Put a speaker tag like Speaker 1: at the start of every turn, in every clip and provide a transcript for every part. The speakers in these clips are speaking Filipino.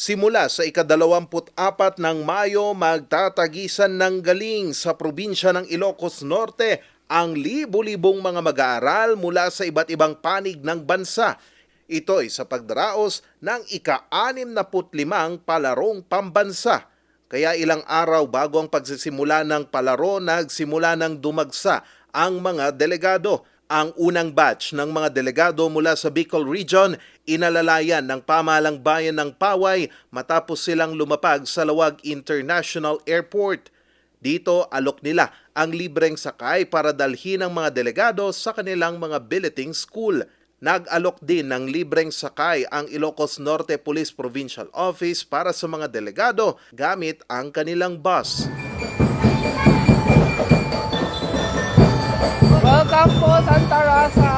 Speaker 1: Simula sa ikadalawamput-apat ng Mayo, magtatagisan ng galing sa probinsya ng Ilocos Norte ang libo-libong mga mag-aaral mula sa iba't ibang panig ng bansa. Ito'y sa pagdaraos ng ika-65 palarong pambansa. Kaya ilang araw bago ang pagsisimula ng palaro, nagsimula ng dumagsa ang mga delegado. Ang unang batch ng mga delegado mula sa Bicol Region inalalayan ng pamahalang bayan ng Paway matapos silang lumapag sa Lawag International Airport. Dito alok nila ang libreng sakay para dalhin ang mga delegado sa kanilang mga billeting school. Nag-alok din ng libreng sakay ang Ilocos Norte Police Provincial Office para sa mga delegado gamit ang kanilang bus.
Speaker 2: Santa Rosa.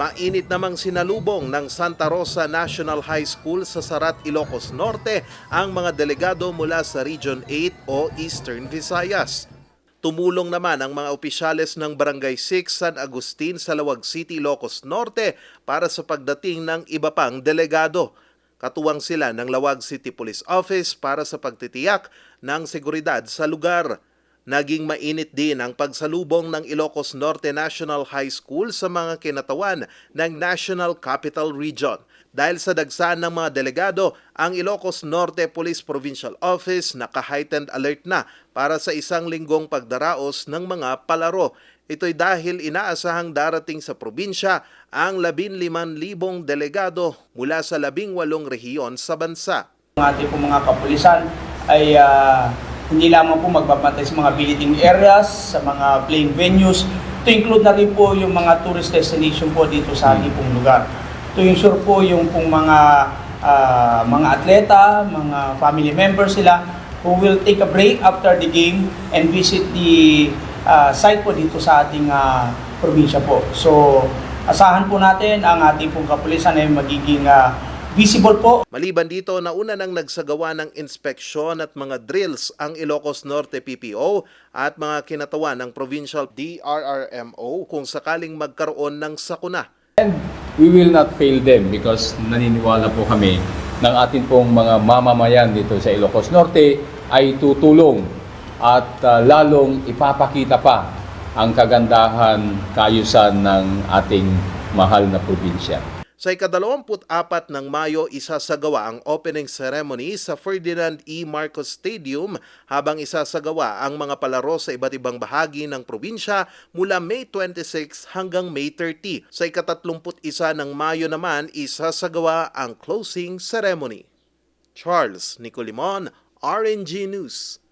Speaker 1: Mainit namang sinalubong ng Santa Rosa National High School sa Sarat, Ilocos Norte ang mga delegado mula sa Region 8 o Eastern Visayas. Tumulong naman ang mga opisyales ng Barangay 6 San Agustin sa Lawag City, Ilocos Norte para sa pagdating ng iba pang delegado. Katuwang sila ng Lawag City Police Office para sa pagtitiyak ng seguridad sa lugar. Naging mainit din ang pagsalubong ng Ilocos Norte National High School sa mga kinatawan ng National Capital Region. Dahil sa dagsaan ng mga delegado, ang Ilocos Norte Police Provincial Office naka-heightened alert na para sa isang linggong pagdaraos ng mga palaro. Ito'y dahil inaasahang darating sa probinsya ang 15,000 delegado mula sa 18 rehiyon sa bansa.
Speaker 3: Ang ating mga kapulisan ay ah, hindi lamang po magbabantay sa mga billeting areas, sa mga playing venues, to include na rin po yung mga tourist destination po dito sa ating pong lugar. To ensure po yung pong mga ah, mga atleta, mga family members sila who will take a break after the game and visit the ah, site po dito sa ating ah, probinsya po. So, asahan po natin ang ating pong kapulisan ay magiging ah, visible po
Speaker 1: Maliban dito, nauna nang nagsagawa ng inspeksyon at mga drills ang Ilocos Norte PPO at mga kinatawan ng Provincial DRRMO kung sakaling magkaroon ng sakuna.
Speaker 4: And we will not fail them because naniniwala po kami ng ating pong mga mamamayan dito sa Ilocos Norte ay tutulong at uh, lalong ipapakita pa ang kagandahan, kayusan ng ating mahal na probinsya.
Speaker 1: Sa ikadalawamput-apat ng Mayo, isasagawa ang opening ceremony sa Ferdinand E. Marcos Stadium habang isasagawa ang mga palaro sa iba't ibang bahagi ng probinsya mula May 26 hanggang May 30. Sa ikatatlumput isa ng Mayo naman, isasagawa ang closing ceremony. Charles Nicolimon, RNG News.